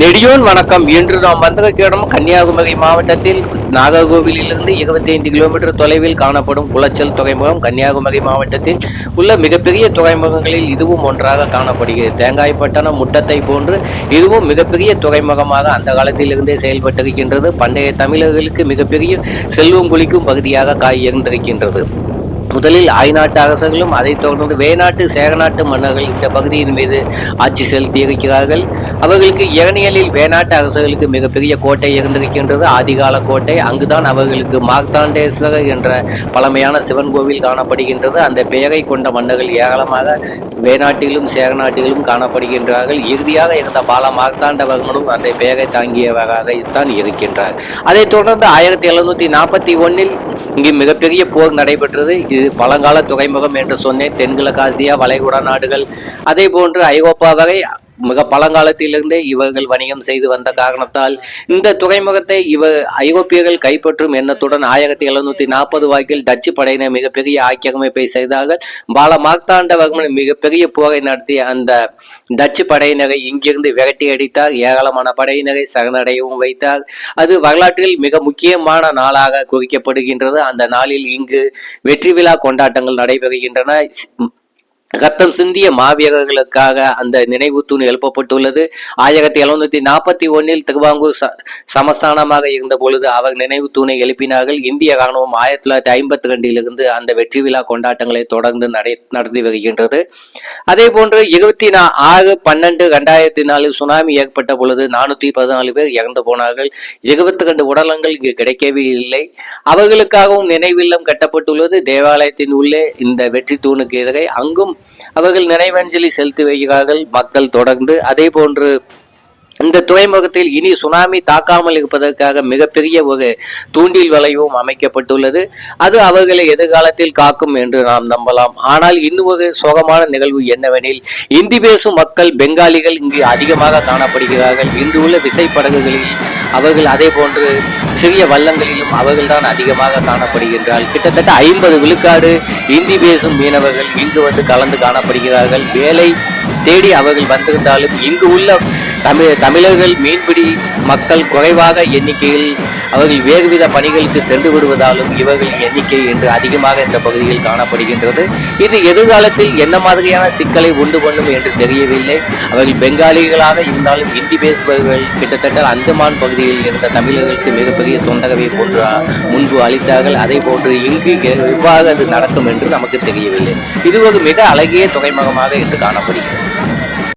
நெடியோன் வணக்கம். இன்று நாம் வந்திருக்க இடம் கன்னியாகுமரி மாவட்டத்தில் நாகர்கோவிலிருந்து 25 கிலோமீட்டர் தொலைவில் காணப்படும் குளச்சல் துறைமுகம் கன்னியாகுமரி மாவட்டத்தில் உள்ள மிகப்பெரிய துறைமுகங்களில் இதுவும் ஒன்றாக காணப்படுகிறது. தேங்காய்பட்டணம் முட்டத்தை போன்று இதுவும் மிகப்பெரிய துறைமுகமாக அந்த காலத்திலிருந்தே செயல்பட்டிருக்கின்றது. பண்டைய தமிழர்களுக்கு மிகப்பெரிய செல்வம் குளிக்கும் பகுதியாக காய் இருந்திருக்கின்றது முதலில் ஆய்நாட்டு அரசர்களும் அதைத் தொடர்ந்து வேநாட்டு சேகநாட்டு மன்னர்கள் இந்த பகுதியின் மீது ஆட்சி செலுத்தி இருக்கிறார்கள் அவர்களுக்கு இளநியலில் வேணாட்டு அரசர்களுக்கு மிகப்பெரிய கோட்டை இருந்திருக்கின்றது. ஆதிகால கோட்டை. அங்குதான் அவர்களுக்கு மார்த்தாண்டேஸ்வரர் என்ற பழமையான சிவன் கோவில் காணப்படுகின்றது. அந்த பெயரை கொண்ட மன்னர்கள் ஏராளமாக வேநாட்டிலும் சேரநாட்டிலும் காணப்படுகின்றார்கள். இறுதியாக இருந்த பால மார்த்தாண்டவர்களும் அந்த பெயரை தாங்கியவராகத்தான் இருக்கின்றார். அதைத் தொடர்ந்து ஆயிரத்தி எழுநூத்தி நாற்பத்தி ஒன்னில் இங்கு மிகப்பெரிய போர் நடைபெற்றது. இது பழங்கால துறைமுகம் என்று சொன்னேன். தென்கிழக்காசியா வளைகுடா நாடுகள். அதே போன்று ஐரோப்பா வரை மிக பழங்காலத்திலிருந்தே இவர்கள் வணிகம் செய்து வந்த காரணத்தால் இந்த துறைமுகத்தை இவ ஐரோப்பியர்கள் கைப்பற்றும் எண்ணத்துடன் ஆயிரத்தி எழுநூத்தி நாற்பது வாக்கில் டச்சு படையினர் மிகப்பெரிய ஆக்கிரமிப்பை செய்தார்கள். பால மார்த்தாண்டவர்மன் மிகப்பெரிய போரை நடத்தி அந்த டச்சு படையினரை இங்கிருந்து விரட்டி அடித்தார். ஏராளமான படையினரை சரணடையவும் வைத்தார். அது வரலாற்றில் மிக முக்கியமான நாளாக குறிக்கப்படுகின்றது. அந்த நாளில் இங்கு வெற்றி விழா கொண்டாட்டங்கள் நடைபெறுகின்றன. ரத்தம் சிந்திய மாவீரர்களுக்காக அந்த நினைவு தூண் எழுப்பப்பட்டுள்ளது. ஆயிரத்தி எழுநூத்தி நாற்பத்தி ஒன்னில் திருவாங்கூர் ச சமஸ்தானமாக இருந்த பொழுது அவர் நினைவு தூணை எழுப்பினார்கள். இந்திய ராணுவம் ஆயிரத்தி தொள்ளாயிரத்தி ஐம்பத்தி ரெண்டிலிருந்து அந்த வெற்றி விழா கொண்டாட்டங்களை தொடர்ந்து நடை நடத்தி வருகின்றது. அதே போன்று இருபத்தி நா ஆறு பன்னெண்டு ரெண்டாயிரத்தி நாலில் சுனாமி ஏற்பட்ட பொழுது நானூத்தி பதினாலு பேர் இறந்து போனார்கள். இருபத்தி ரெண்டு உடலங்கள் இங்கு கிடைக்கவே இல்லை. அவர்களுக்காகவும் நினைவில்லம் கட்டப்பட்டுள்ளது. தேவாலயத்தின் உள்ளே இந்த வெற்றி தூணுக்கு எதிரே அங்கும் அவர்கள் நினைவஞ்சலி செலுத்தி வருகிறார்கள் மக்கள் தொடர்ந்து. அதே போன்று இந்த துறைமுகத்தில் இனி சுனாமி தாக்காமல் இருப்பதற்காக மிகப்பெரிய ஒரு தூண்டில் வலையும் அமைக்கப்பட்டுள்ளது. அது அவர்களை எதிர்காலத்தில் காக்கும் என்று நாம் நம்பலாம். ஆனால் இன்னும் ஒரு சோகமான நிகழ்வு என்னவெனில் இந்தி பேசும் மக்கள் பெங்காலிகள் இங்கு அதிகமாக காணப்படுகிறார்கள். இன்று உள்ள விசைப்படகுகளில் அவர்கள் அதே போன்று சிறிய வள்ளங்களிலும் அவர்கள்தான் அதிகமாக காணப்படுகின்றார்கள். கிட்டத்தட்ட ஐம்பது விழுக்காடு இந்தி பேசும் மீனவர்கள் இங்கு வந்து கலந்து காணப்படுகிறார்கள். வேலை தேடி அவர்கள் வந்திருந்தாலும் இங்கு உள்ள தமிழ் தமிழர்கள் மீன்பிடி மக்கள் குறைவாக எண்ணிக்கையில் அவர்கள் வேறுவித பணிகளுக்கு சென்று விடுவதாலும் இவர்களின் எண்ணிக்கை இன்று அதிகமாக இந்த பகுதியில் காணப்படுகின்றது. இது எதிர்காலத்தில் என்ன மாதிரியான சிக்கலை உண்டு பண்ணும் என்று தெரியவில்லை. அவர்கள் பெங்காலிகளாக இருந்தாலும் ஹிந்தி பேசுபவர்கள் கிட்டத்தட்ட அந்தமான் பகுதியில் இருந்த தமிழர்களுக்கு மிகப்பெரிய தொந்தரவை போன்று முன்பு அளித்தார்கள். அதே போன்று இங்கு எவ்வாறு அது நடக்கும் என்று நமக்கு தெரியவில்லை. இது ஒரு மிக அழகிய துறைமுகமாக இன்று காணப்படுகிறது.